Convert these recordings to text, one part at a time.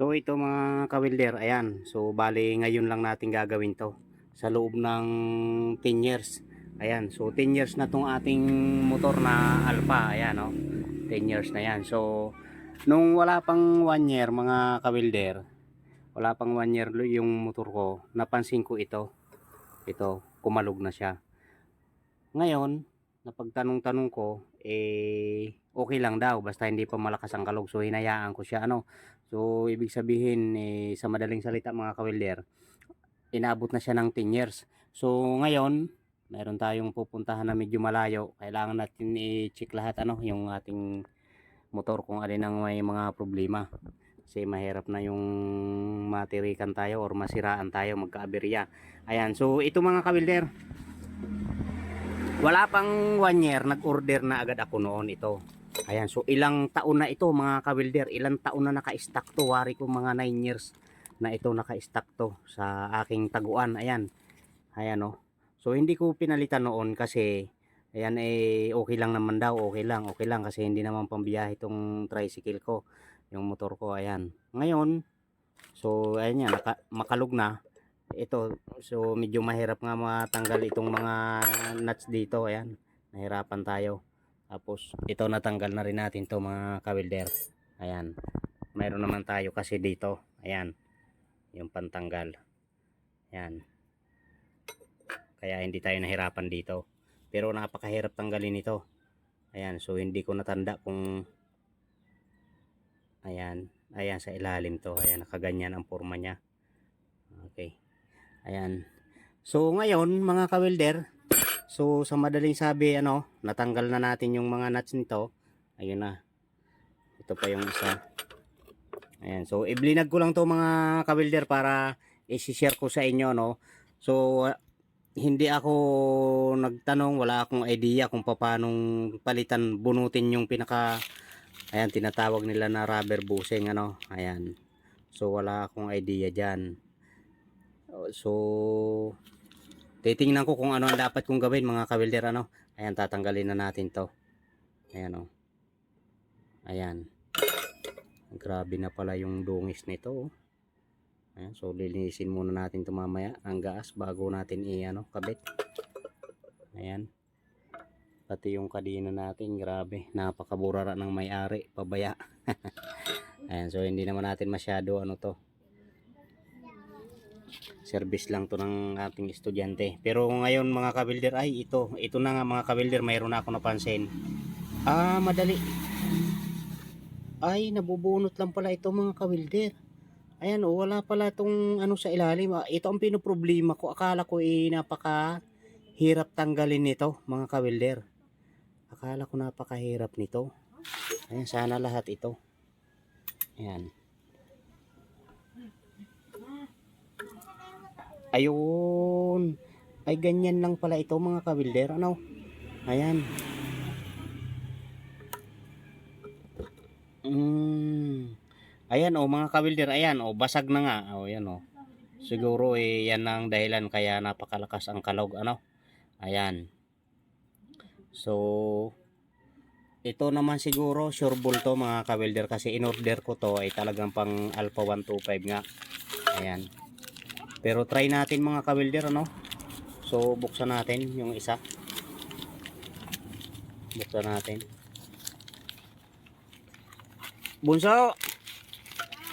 So ito mga kawilder, ayan. So bali ngayon lang natin gagawin to sa loob ng 10 years. Ayan, so 10 years na tong ating motor na Alpha, ayan oh. 10 years na yan. So nung wala pang 1 year mga kawilder, wala pang 1 year yung motor ko, napansin ko ito. Ito, kumalog na siya. Ngayon, napagtanong-tanong ko, eh okay lang daw basta hindi pa malakas ang kalog. So hinayaan ko siya ano. So ibig sabihin eh, sa madaling salita mga kawilder, inabot na siya ng 10 years. So ngayon, meron tayong pupuntahan na medyo malayo. Kailangan natin i-check lahat ano yung ating motor kung alin ang may mga problema. Kasi mahirap na yung matirikan tayo or masiraan tayo magkaaberya. Ayan, so ito mga kawilder. Wala pang one year, nag-order na agad ako noon ito. Ayan, so ilang taon na ito mga kawilder, ilang taon na naka-stack to. Wari ko mga 9 years na ito naka-stack to sa aking taguan. Ayan, ayan oh. So hindi ko pinalitan noon kasi ayan eh okay lang naman daw, okay lang, okay lang kasi hindi naman pambiyahe itong tricycle ko, yung motor ko, ayan. Ngayon, so ayan yan, naka, makalog na. Ito, so medyo mahirap nga matanggal itong mga nuts dito, ayan. Nahirapan tayo. Tapos ito natanggal na rin natin to mga kawilder. Ayan. Mayroon naman tayo kasi dito. Ayan. Yung pantanggal. Ayan. Kaya hindi tayo nahirapan dito. Pero napakahirap tanggalin ito. Ayan. So hindi ko natanda kung Ayan. Ayan sa ilalim to. Ayan. Nakaganyan ang forma niya. Okay. Ayan. So ngayon mga kawilder. So sa madaling sabi ano. Natanggal na natin yung mga nuts nito. Ayun na. Ito pa yung isa. Ayan. So iblinag ko lang to mga kawilder para i-share ko sa inyo no. So hindi ako nagtanong, wala akong idea kung paano palitan, bunutin yung pinaka ayan tinatawag nila na rubber bushing ano. Ayan. So wala akong idea diyan. So titingnan ko kung ano ang dapat kong gawin mga kawilder ano. Ayan tatanggalin na natin 'to. Ayan oh. Ayan. Grabe na pala yung dungis nito. Oh. Ayan, so lilinisin muna natin ito mamaya ang gas bago natin i-ano, kabit. Ayan. Pati yung kadina natin, grabe. Napakaburara ng may-ari, pabaya. Ayan, so hindi naman natin masyado ano to. Service lang to ng ating estudyante. Pero ngayon mga kabilder, ay ito. Ito na nga mga kabilder, mayroon na ako napansin. Ah, madali. Ay, nabubunot lang pala ito mga kawilder. Ayan o, wala pala itong ano sa ilalim. Ah, Ito ang pinoproblema ko. Akala ko eh napaka hirap tanggalin nito mga kawilder. Akala ko napakahirap nito. Ayan, sana lahat ito. Ayan. Ayun. Ay, ganyan lang pala ito mga kawilder. Ano? Ayan. Mm. Ayan oh mga kawilder, ayan oh basag na nga. Oh yan oh. Siguro eh yan ang dahilan kaya napakalakas ang kalog ano. Ayan. So ito naman siguro sure bull to mga kawilder kasi in-order ko to ay talagang pang Alpha 125 nga. Ayan. Pero try natin mga kawilder ano. So buksan natin yung isa. Buksan natin. Bunso,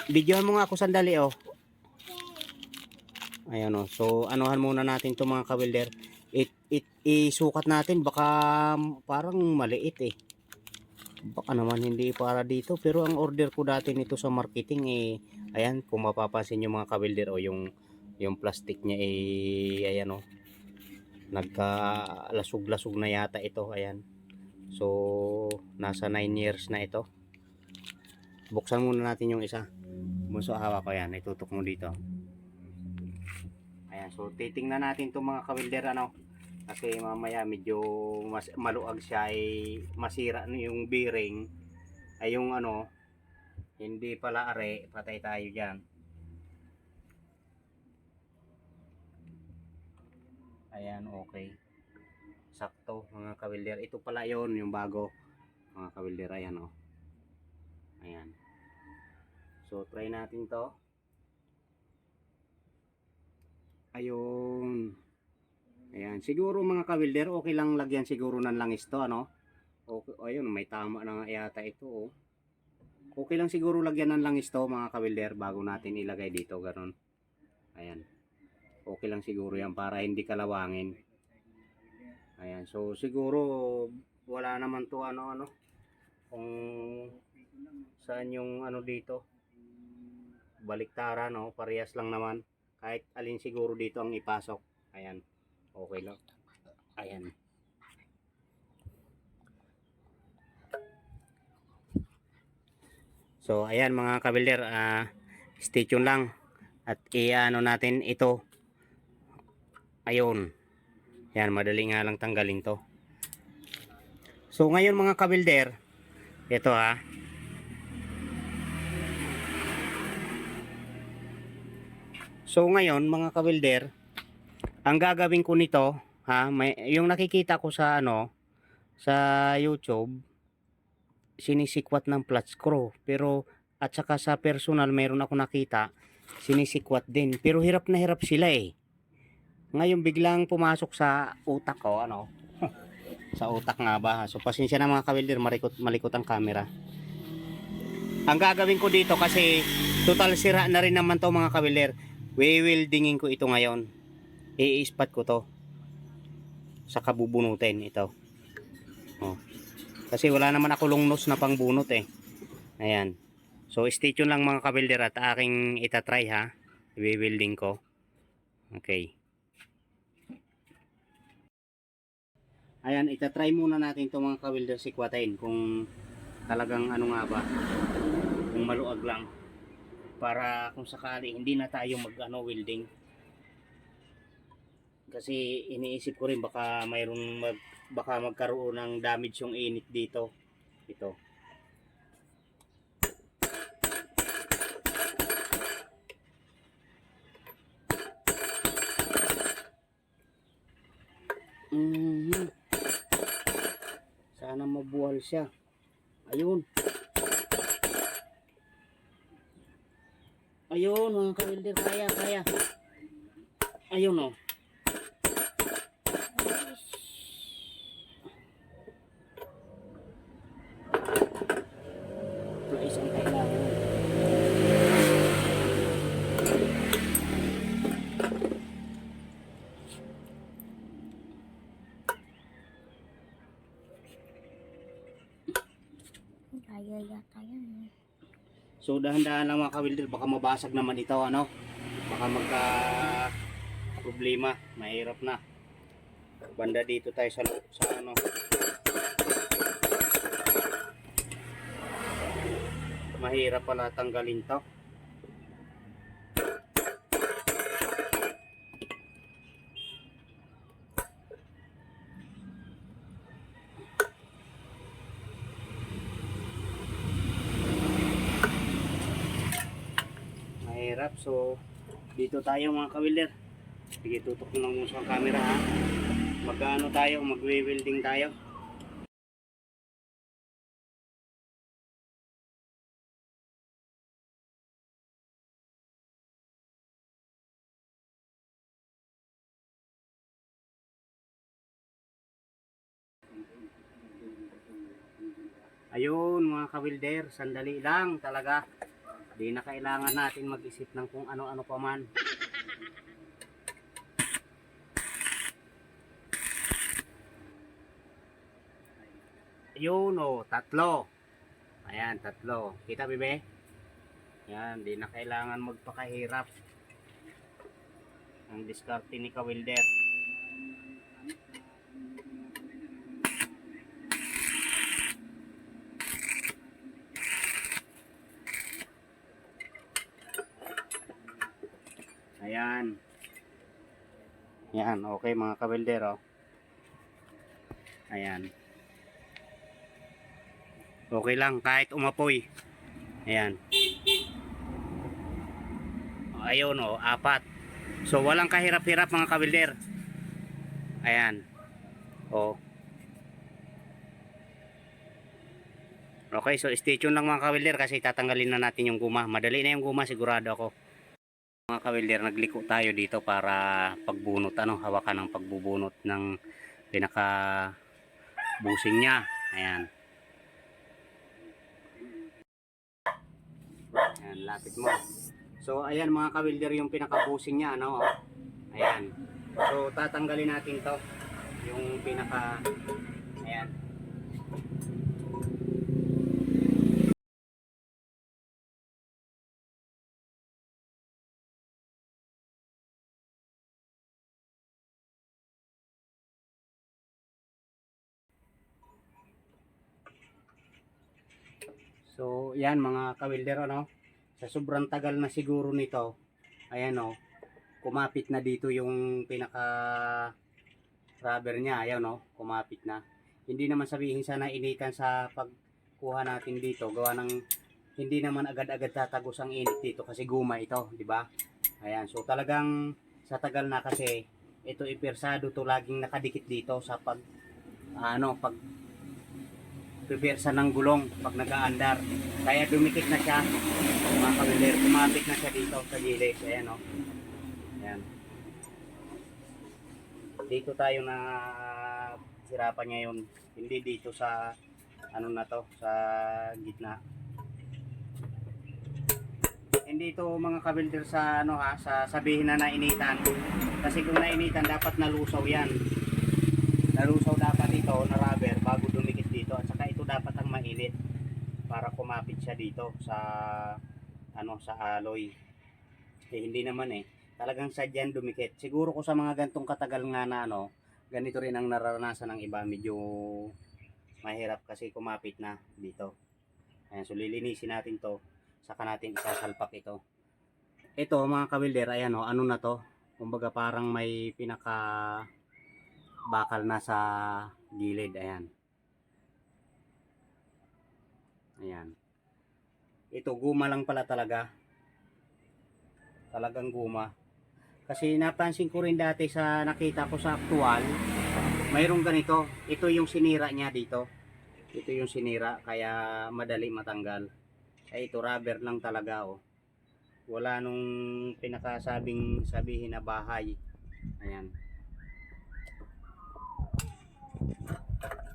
Videohan mo nga ako sandali oh. Ayan oh. So anuhan muna natin 'to mga kawilder. It, it, isukat natin baka parang maliit eh. Baka naman hindi para dito pero ang order ko dati nito sa marketing eh ayan kung mapapansin niyo mga kawilder oh yung yung plastic niya eh ayan oh. Nagka lasog-lasog na yata ito ayan. So nasa 9 years na ito. Buksan muna natin yung isa. Bunso hawak ko yan. Itutok mo dito. Ayan. So, titingnan natin itong mga kawilder ano. Kasi mamaya medyo mas, maluag siya ay masira yung bearing. Ay yung ano, hindi pala are. Patay tayo dyan. Ayan, okay. Sakto mga kawilder. Ito pala yon yung bago. Mga kawilder, ayan oh. Ayan. So, try natin to. Ayun. Ayan. Siguro mga kawilder, okay lang lagyan siguro ng langis to, ano? Okay, ayun, may tama na nga yata ito, oh. Okay lang siguro lagyan ng langis to, mga kawilder, bago natin ilagay dito, ganun. Ayan. Okay lang siguro yan para hindi kalawangin. Ayan. So, siguro, wala naman to, ano, ano, kung saan yung ano dito. Baliktara no? Parehas lang naman. Kahit alin siguro dito ang ipasok. Ayan okay lang. Ayan. So ayan mga kabilder ah stay tuned lang. At i-ano natin ito ayun yan madali nga lang tanggalin to so ngayon mga kabilder ito ha So ngayon mga kawilder, ang gagawin ko nito, ha, may, yung nakikita ko sa ano, sa YouTube, sinisikwat ng flat screw. Pero at saka sa personal meron ako nakita, sinisikwat din. Pero hirap na hirap sila eh. Ngayon biglang pumasok sa utak ko, ano, sa utak nga ba. So pasensya na mga kawilder, malikot, malikot ang camera. Ang gagawin ko dito kasi total sira na rin naman to mga kawilder Wewildingin ko ito ngayon. I-ispat ko to. Sa kabubunutin ito. Oh. Kasi wala naman ako lungnos na pangbunot eh. Ayan. So stay tuned lang mga kabilder at aking itatry ha. I-wielding ko. Okay. Ayan, itatry muna natin itong mga kabilder sikwatin kung talagang ano nga ba. Kung maluag lang para kung sakali hindi na tayo mag ano welding kasi iniisip ko rin baka mayroon mag baka magkaroon ng damage yung init dito ito Mhm. Sana mabuhal siya ayun Ayun, mga kawilder, kaya, kaya. Ayun, oh. Ito isang kailangan. Kaya yata yan. eh. So, dahan-dahan lang mga kawilder, baka mabasag naman ito, ano? Baka magka problema, mahirap na. Banda dito tayo sa, sa ano. Mahirap pala tanggalin to. mahirap so dito tayo mga kawilder sige tutok ko lang muna sa camera ha? Magano tayo magwe-welding tayo. Ayun mga kawilder, sandali lang talaga. Di na kailangan natin mag-isip ng kung ano-ano pa man. Ayun o, tatlo. Ayan, tatlo. Kita bebe? Yan, di na kailangan magpakahirap. Ang diskarte ni Kawilder. Ayan. Yan, okay mga kabelder, oh. Ayan. Okay lang, kahit umapoy. Ayan. Ayun, oh, apat. So, walang kahirap-hirap mga kabelder. Ayan. Oh. Okay, so stay tuned lang mga kawilder kasi tatanggalin na natin yung guma. Madali na yung guma, sigurado ako. Mga kawilder, nagliko tayo dito para pagbunot, ano, hawakan ng pagbubunot ng pinaka busing niya. Ayan. Ayan, lapit mo. So, ayan mga kawilder yung pinaka-busing niya, ano. oh. Ayan. So, tatanggalin natin to. Yung pinaka, ayan. So, yan mga kawilder, ano. Sa sobrang tagal na siguro nito, ayan o, kumapit na dito yung pinaka rubber niya, ayan o, kumapit na. Hindi naman sabihin sana initan sa pagkuha natin dito, gawa ng hindi naman agad-agad tatagos ang init dito kasi guma ito, di ba? Ayan, so talagang sa tagal na kasi ito ipersado to laging nakadikit dito sa pag ano, pag pipersa ng gulong pag nag-aandar. Kaya dumikit na siya, mga kabiler, kumapit na siya dito sa gilid. Ayan o. Ayan. Dito tayo na sirapan ngayon. Hindi dito sa ano na to, sa gitna. Hindi ito mga kabilder sa ano ha, sa sabihin na nainitan. Kasi kung nainitan dapat nalusaw yan. Nalusaw dapat ito na rubber bago dumikit dito at saka ito mainit para kumapit siya dito sa ano sa alloy. Eh, hindi naman eh. Talagang sadyan dumikit. Siguro ko sa mga gantong katagal nga na ano, ganito rin ang nararanasan ng iba. Medyo mahirap kasi kumapit na dito. Ayan, so lilinisin natin to. Saka natin isasalpak ito. Ito mga kabilder, ayan o, ano na to? Kumbaga parang may pinaka bakal na sa gilid. Ayan. Ayan. Ito, guma lang pala talaga. Talagang guma. Kasi napansin ko rin dati sa nakita ko sa aktual, mayroong ganito. Ito yung sinira niya dito. Ito yung sinira, kaya madali matanggal. Ay, ito rubber lang talaga, oh. Wala nung pinakasabing sabihin na bahay. Ayan.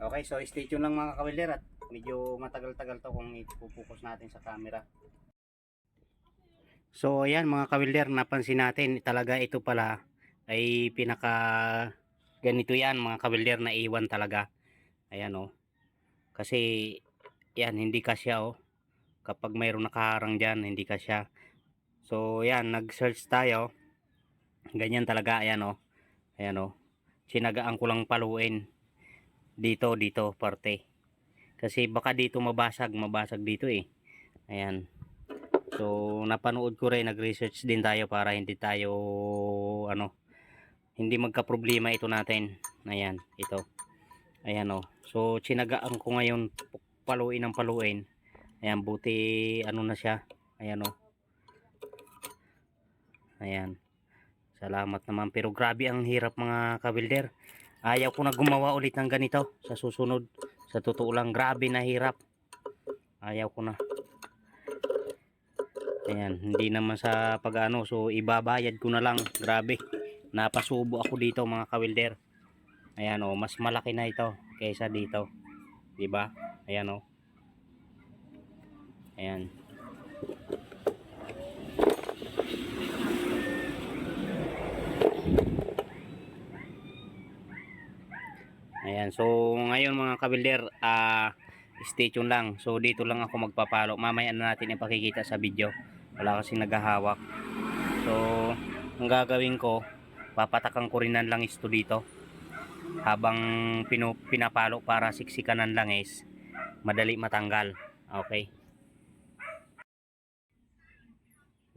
Okay, so stay tuned lang mga kawilder at medyo matagal-tagal to kung ipupokus natin sa camera. So ayan mga kawilder, napansin natin talaga ito pala ay pinaka ganito yan mga kawilder na iwan talaga. Ayan oh. Kasi yan hindi kasya oh. Kapag mayroong nakaharang dyan, hindi kasya. So yan, nag-search tayo. Ganyan talaga, ayan oh. Ayan oh. Sinagaan ko lang paluin dito dito parte kasi baka dito mabasag mabasag dito eh. Ayan. So napanood ko rin nag research din tayo para hindi tayo ano hindi magka problema ito natin. Ayan ito. Ayan o so tsinagaan ko ngayon paluin ng paluin. Ayan buti ano na siya. Ayan o ayan. Salamat naman. Pero grabe ang hirap mga kabilder ayaw ko na gumawa ulit ng ganito sa susunod sa totoo lang grabe na hirap. Ayaw ko na. Ayan hindi naman sa pag ano so ibabayad ko na lang. Grabe napasubo ako dito mga kawilder ayan o mas malaki na ito kaysa dito. Di ba ayan o ayan Ayan, so ngayon mga kabilder, ah stay tuned lang. So dito lang ako magpapalo. Mamaya na natin ipakikita sa video. Wala kasi naghahawak. So ang gagawin ko, papatakan ko rin ng langis to dito. Habang pinu, pinapalo para siksikan ng langis, madali matanggal. Okay.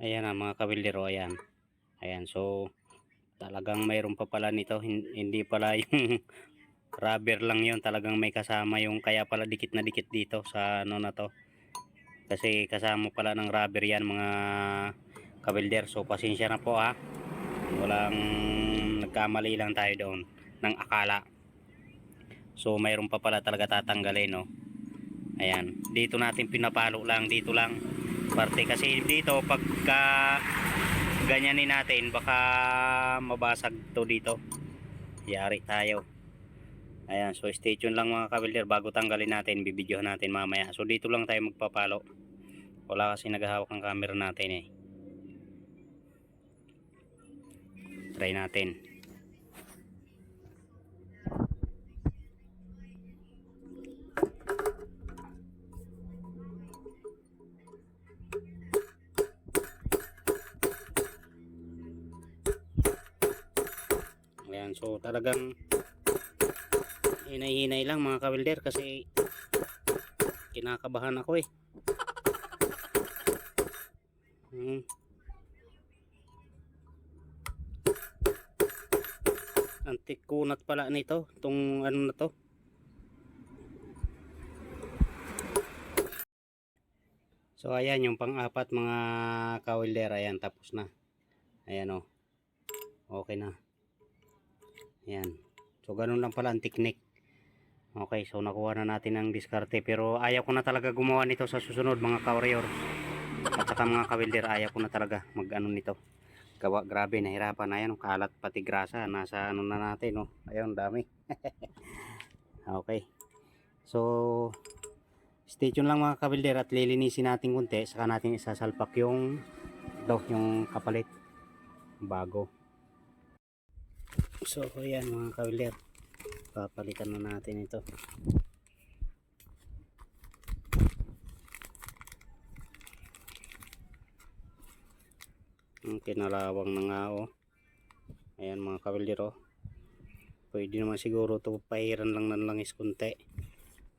Ayan na mga kabilder, oh, ayan. Ayan, so talagang mayroon pa pala nito. Hin- Hindi pala yung rubber lang yon talagang may kasama yung kaya pala dikit na dikit dito sa ano na to kasi kasama pala ng rubber yan mga kabelder so pasensya na po ha walang nagkamali lang tayo doon ng akala so mayroon pa pala talaga tatanggalin no Ayan, dito natin pinapalo lang, dito lang. Parte kasi dito pagka ganyanin natin baka mabasag to dito. Yari tayo. Ayan, so stay tuned lang mga kabilder bago tanggalin natin, bibidyohan natin mamaya. So dito lang tayo magpapalo. Wala kasi naghahawak ang camera natin eh. Try natin. Ayan, so talagang hinay-hinay lang mga kawilder kasi kinakabahan ako eh. Hmm. Antik kunat pala nito, itong ano na to. So ayan yung pang-apat mga kawilder, ayan tapos na. Ayan oh. Okay na. Ayan. So ganun lang pala ang technique. Okay, so nakuha na natin ang diskarte pero ayaw ko na talaga gumawa nito sa susunod mga kawarrior. At saka mga kawilder, ayaw ko na talaga mag ano nito. Gawa, grabe, nahirapan. Ayan, oh, kalat pati grasa. Nasa ano na natin, no? Ayun, dami. okay. So, stay tuned lang mga kabilder at lilinisin natin kunti. Saka natin isasalpak yung, daw, yung kapalit. Bago. So, ayan mga kabilder. Papalitan na natin ito. Ang kinalawang na nga oh. Ayan mga kabilder oh. Pwede naman siguro to pahiran lang ng langis kunti.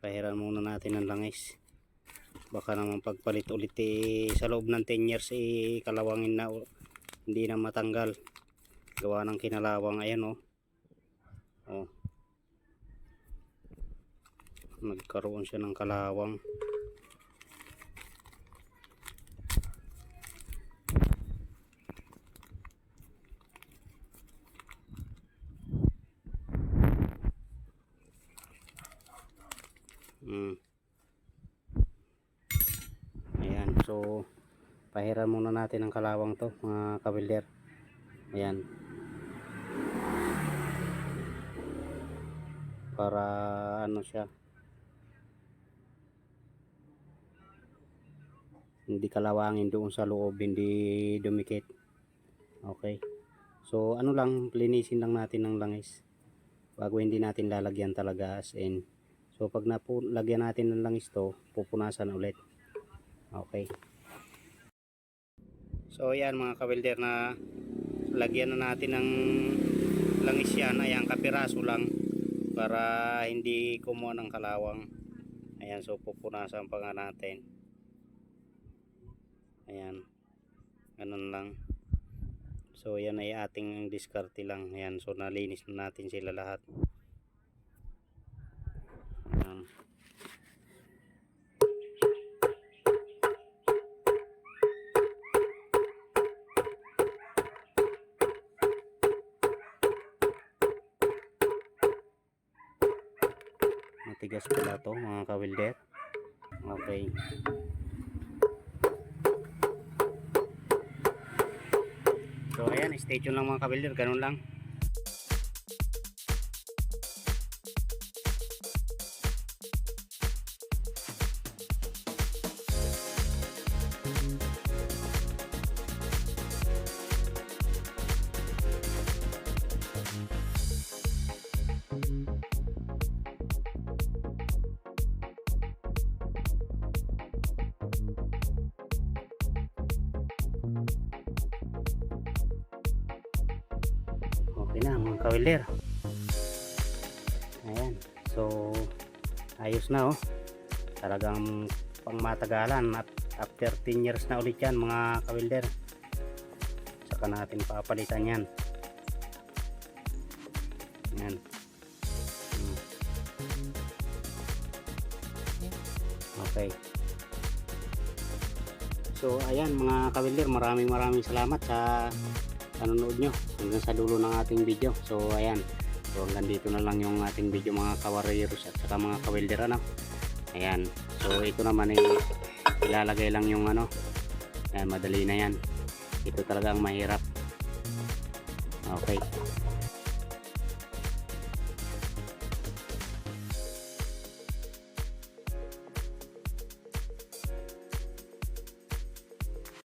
Pahiran muna natin ng langis. Baka naman pagpalit ulit eh, sa loob ng 10 years eh, kalawangin na oh. hindi na matanggal. Gawa ng kinalawang ayan oh. Oh. Nagkaroon siya ng kalawang. Mm. Ayan, so pahiran muna natin ang kalawang to, mga kabilder. Ayan. Para ano siya? Hindi kalawangin doon sa loob, hindi dumikit. Okay. So ano lang, linisin lang natin ng langis. Bago hindi natin lalagyan talaga as in. So pag napulagyan natin ng langis to, pupunasan ulit. Okay. So ayan mga kawilder na lagyan na natin ng langis yan. Ayan kapiraso lang para hindi kumuha ng kalawang. Ayan so pupunasan pa nga natin. Ayan. Ganun lang. So yan ay ating diskarte lang. Ayan so nalinis na natin sila lahat. Ayan. Matigas pala to mga kawilder. Okay. So ayan, stay tuned lang mga kawilder. Ganun lang. Okay na mga kawilder. Ayan. So, ayos na oh. Talagang pangmatagalan at after 10 years na ulit yan mga kawilder. Saka natin papalitan yan. Ayan. Hmm. Okay. So, ayan mga kawilder, maraming maraming salamat sa panonood nyo hanggang sa dulo ng ating video so ayan so hanggang dito na lang yung ating video mga kawarriors at saka mga kawilder ano ayan so ito naman ay ilalagay lang yung ano. Ayan, madali na yan. Ito talaga ang mahirap.